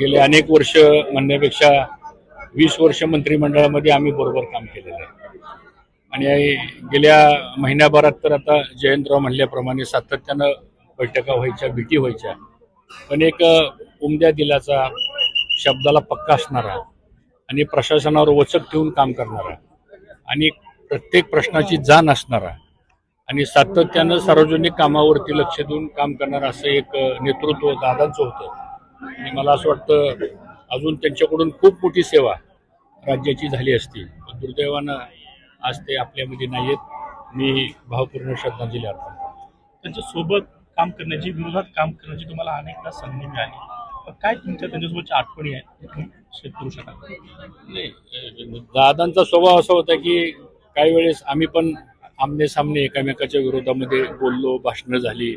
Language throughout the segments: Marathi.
गेले अनेक वर्ष म्हणण्यापेक्षा वीस वर्ष मंत्रिमंडळामध्ये आम्ही बरोबर काम केलेलं आहे. आणि गेल्या महिन्याभरात तर आता जयंतराव म्हणल्याप्रमाणे सातत्यानं बैठका व्हायच्या भीती व्हायच्या. पण एक उमद्या दिलाचा शब्दाला पक्का असणारा आणि प्रशासनावर वचक ठेवून काम करणारा आणि प्रत्येक प्रश्नाची जाण असणारा आणि सातत्यानं सार्वजनिक कामावरती लक्ष देऊन काम करणारं असं एक नेतृत्व दादांचं होतं. आणि मला असं वाटतं अजून त्यांच्याकडून खूप मोठी सेवा राज्याची झाली असती. पण दुर्दैवानं आज ते आपल्यामध्ये नाही आहेत मी भावपूर्ण श्रद्धांजली अर्पण करतो. त्यांच्यासोबत काम करण्याची विरोधात काम करण्याची तुम्हाला अनेकदा संधी मिळाली. काय तुमच्या त्यांच्यासोबतच्या आठवणी आहेत शेअर करू शकाल नाही दादांचा स्वभाव असा होता की काही वेळेस आम्ही पण आमने सामने एकामेकाच्या विरोधामध्ये बोललो भाषणं झाली.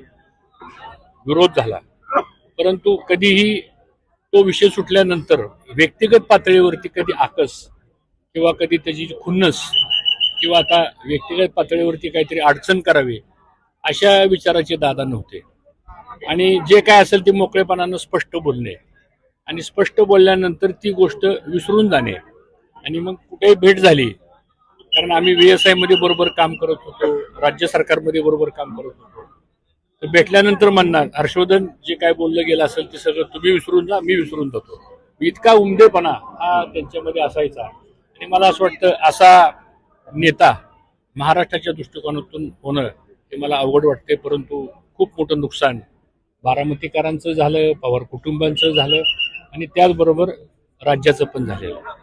विरोध झाला. परंतु कधीही तो विषय सुटल्यानंतर व्यक्तिगत पातळीवरती कधी आकस किंवा कधी त्याची खुन्नस किंवा आता व्यक्तिगत पातळीवरती काहीतरी अडचण करावी अशा विचाराचे दादा नव्हते. आणि जे काय असेल ते मोकळेपणानं स्पष्ट बोलणे आणि स्पष्ट बोलल्यानंतर ती गोष्ट विसरून जाणे आणि मग कुठेही भेट झाली कारण आम्ही व्ही एसमध्ये बरोबर काम करत होतो राज्य सरकारमध्ये बरोबर काम करत होतो. तर भेटल्यानंतर म्हणणार हर्षवर्धन जे काय बोललं गेलं असेल ते सगळं तुम्ही विसरून जा मी विसरून जातो. इतका उमदेपणा हा त्यांच्यामध्ये असायचा. आणि मला असं वाटतं असा नेता महाराष्ट्राच्या दृष्टिकोनातून होणं हे मला अवघड वाटते परंतु खूप मोठं नुकसान. बारामतीकरांचं झालं पवार कुटुंबांचं झालं आणि त्याचबरोबर राज्याचं पण झालेलं. आहे